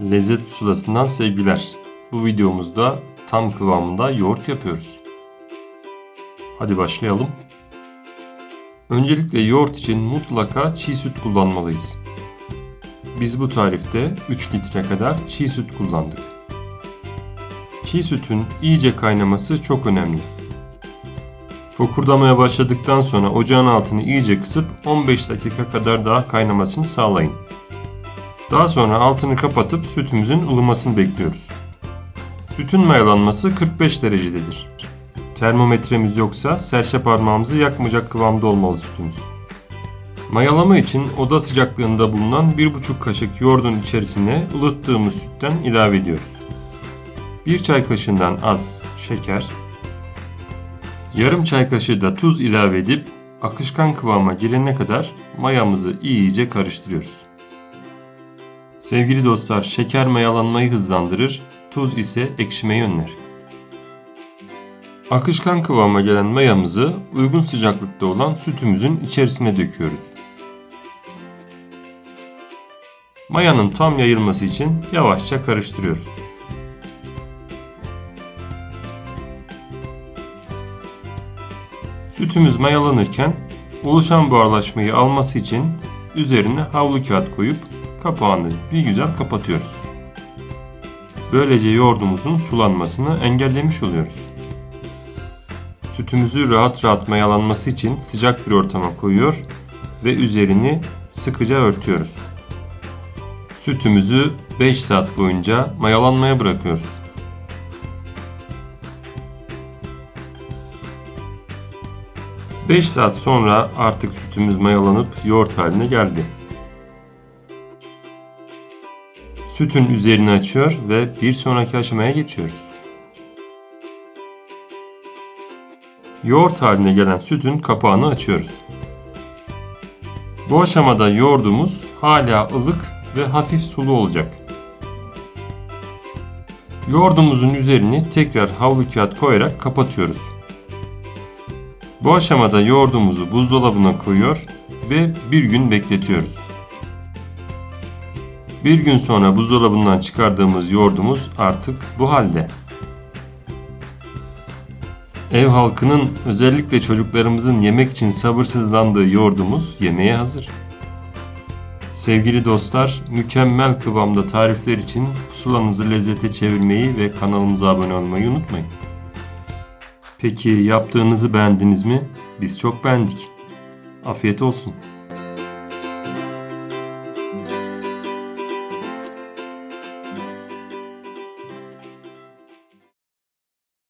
Lezzet pusulasından sevgiler. Bu videomuzda tam kıvamında yoğurt yapıyoruz. Hadi başlayalım. Öncelikle yoğurt için mutlaka çiğ süt kullanmalıyız. Biz bu tarifte 3 litre kadar çiğ süt kullandık. Çiğ sütün iyice kaynaması çok önemli. Fokurdamaya başladıktan sonra ocağın altını iyice kısıp 15 dakika kadar daha kaynamasını sağlayın. Daha sonra altını kapatıp sütümüzün ılımasını bekliyoruz. Sütün mayalanması 45 derecededir. Termometremiz yoksa serçe parmağımızı yakmayacak kıvamda olmalı sütümüz. Mayalama için oda sıcaklığında bulunan 1,5 kaşık yoğurdun içerisine ılıttığımız sütten ilave ediyoruz. 1 çay kaşığından az şeker, yarım çay kaşığı da tuz ilave edip akışkan kıvama gelene kadar mayamızı iyice karıştırıyoruz. Sevgili dostlar, şeker mayalanmayı hızlandırır, tuz ise ekşimeyi önler. Akışkan kıvama gelen mayamızı uygun sıcaklıkta olan sütümüzün içerisine döküyoruz. Mayanın tam yayılması için yavaşça karıştırıyoruz. Sütümüz mayalanırken oluşan buharlaşmayı alması için üzerine havlu kağıt koyup kapağını bir güzel kapatıyoruz. Böylece yoğurdumuzun sulanmasını engellemiş oluyoruz. Sütümüzü rahat rahat mayalanması için sıcak bir ortama koyuyor ve üzerini sıkıca örtüyoruz. Sütümüzü 5 saat boyunca mayalanmaya bırakıyoruz. Beş saat sonra artık sütümüz mayalanıp yoğurt haline geldi. Sütün üzerini açıyor ve bir sonraki aşamaya geçiyoruz. Yoğurt haline gelen sütün kapağını açıyoruz. Bu aşamada yoğurdumuz hala ılık ve hafif sulu olacak. Yoğurdumuzun üzerini tekrar havlu kağıt koyarak kapatıyoruz. Bu aşamada yoğurdumuzu buzdolabına koyuyor ve bir gün bekletiyoruz. Bir gün sonra buzdolabından çıkardığımız yoğurdumuz artık bu halde. Ev halkının özellikle çocuklarımızın yemek için sabırsızlandığı yoğurdumuz yemeğe hazır. Sevgili dostlar, mükemmel kıvamda tarifler için pusulanızı lezzete çevirmeyi ve kanalımıza abone olmayı unutmayın. Peki yaptığınızı beğendiniz mi? Biz çok beğendik. Afiyet olsun.